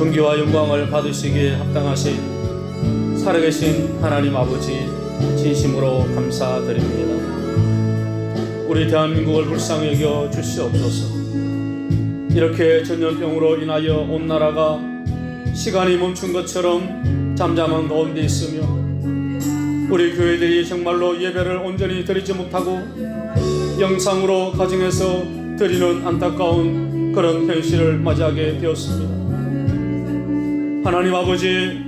존귀와 영광을 받으시기에 합당하신 살아계신 하나님 아버지 진심으로 감사드립니다. 우리 대한민국을 불쌍히 여겨 주시옵소서. 이렇게 전염병으로 인하여 온 나라가 시간이 멈춘 것처럼 잠잠한 가운데 있으며 우리 교회들이 정말로 예배를 온전히 드리지 못하고 영상으로 가정에서 드리는 안타까운 그런 현실을 맞이하게 되었습니다. 하나님 아버지,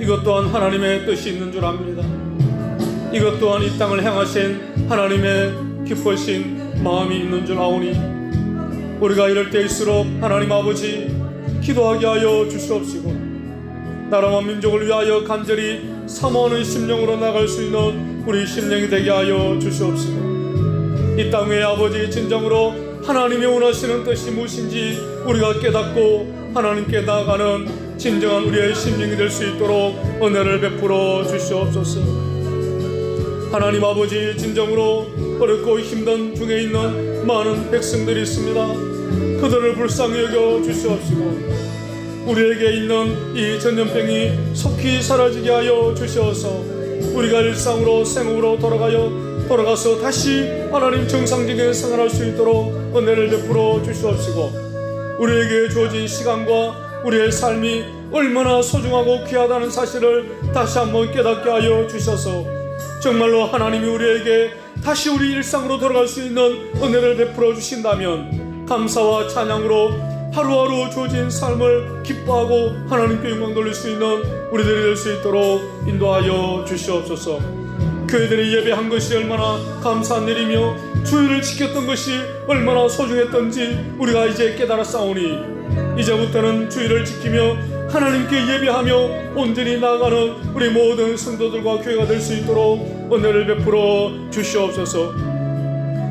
이것 또한 하나님의 뜻이 있는 줄 압니다. 이것 또한 이 땅을 향하신 하나님의 기쁘신 마음이 있는 줄 아오니 우리가 이럴 때일수록 하나님 아버지 기도하게 하여 주시옵시고 나라와 민족을 위하여 간절히 사모하는 심령으로 나갈 수 있는 우리 심령이 되게 하여 주시옵시고 이 땅의 아버지 진정으로 하나님이 원하시는 뜻이 무엇인지 우리가 깨닫고 하나님께 나아가는 진정한 우리의 심령이 될 수 있도록 은혜를 베풀어 주시옵소서. 하나님 아버지 진정으로 어렵고 힘든 중에 있는 많은 백성들이 있습니다. 그들을 불쌍히 여겨 주시옵시고 우리에게 있는 이 전염병이 속히 사라지게 하여 주시어서 우리가 일상으로 생업으로 돌아가여 돌아가서 다시 하나님 정상적인 생활할 수 있도록 은혜를 베풀어 주시옵시고 우리에게 주어진 시간과 우리의 삶이 얼마나 소중하고 귀하다는 사실을 다시 한번 깨닫게 하여 주셔서 정말로 하나님이 우리에게 다시 우리 일상으로 돌아갈 수 있는 은혜를 베풀어 주신다면 감사와 찬양으로 하루하루 주어진 삶을 기뻐하고 하나님께 영광 돌릴 수 있는 우리들이 될 수 있도록 인도하여 주시옵소서. 교회들이 예배한 것이 얼마나 감사한 일이며 주의를 지켰던 것이 얼마나 소중했던지 우리가 이제 깨달아 싸우니 이제부터는 주의를 지키며 하나님께 예배하며 온전히 나아가는 우리 모든 성도들과 교회가 될 수 있도록 은혜를 베풀어 주시옵소서.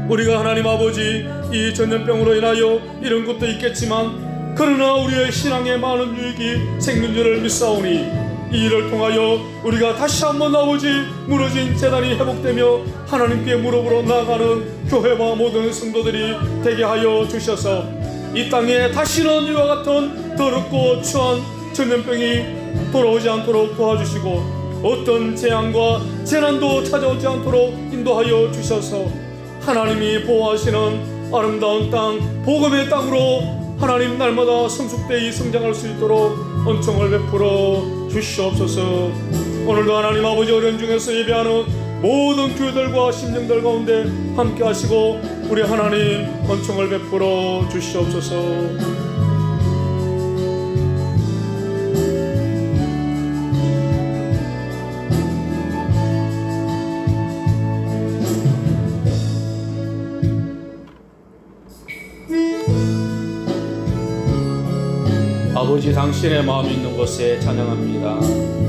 우리가 하나님 아버지 이 전염병으로 인하여 이런 것도 있겠지만 그러나 우리의 신앙에 많은 유익이 생긴 줄을 믿사오니 이 일을 통하여 우리가 다시 한번 아버지 무너진 재단이 회복되며 하나님께 무릎으로 나아가는 교회와 모든 성도들이 되게 하여 주셔서 이 땅에 다시는 이와 같은 더럽고 추한 전염병이 돌아오지 않도록 도와주시고 어떤 재앙과 재난도 찾아오지 않도록 인도하여 주셔서 하나님이 보호하시는 아름다운 땅 복음의 땅으로 하나님 날마다 성숙되이 성장할 수 있도록 은총을 베풀어 주시옵소서. 오늘도 하나님 아버지 어려운 중에서 예배하는 모든 교회들과 심령들 가운데 함께 하시고 우리 하나님 은총을 베풀어 주시옵소서 아버지 당신의 마음이 있는 곳에 찬양합니다.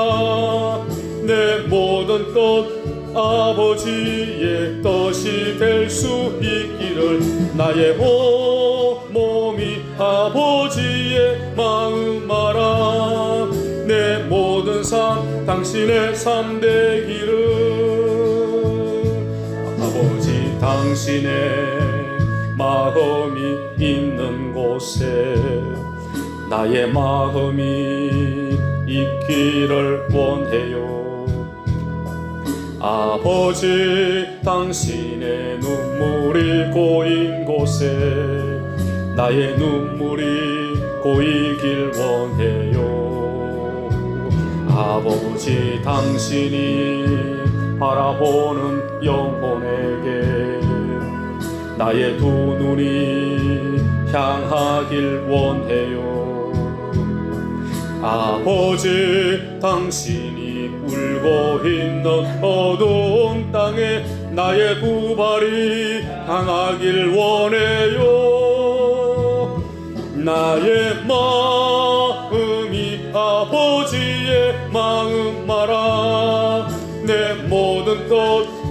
뜻 아버지의 뜻이 될 수 있기를 나의 온 몸이 아버지의 마음 알아 내 모든 삶 당신의 삶 되기를 아버지 당신의 마음이 있는 곳에 나의 마음이 있기를 원해요. 아버지 당신의 눈물이 고인 곳에 나의 눈물이 고이길 원해요. 아버지 당신이 바라보는 영혼에게 나의 두 눈이 향하길 원해요 아버지 당신이 울고 있는 어두운 땅에 나의 두 발이 향하길 원해요. 나의 마음이 아버지의 마음 마라 내 모든 뜻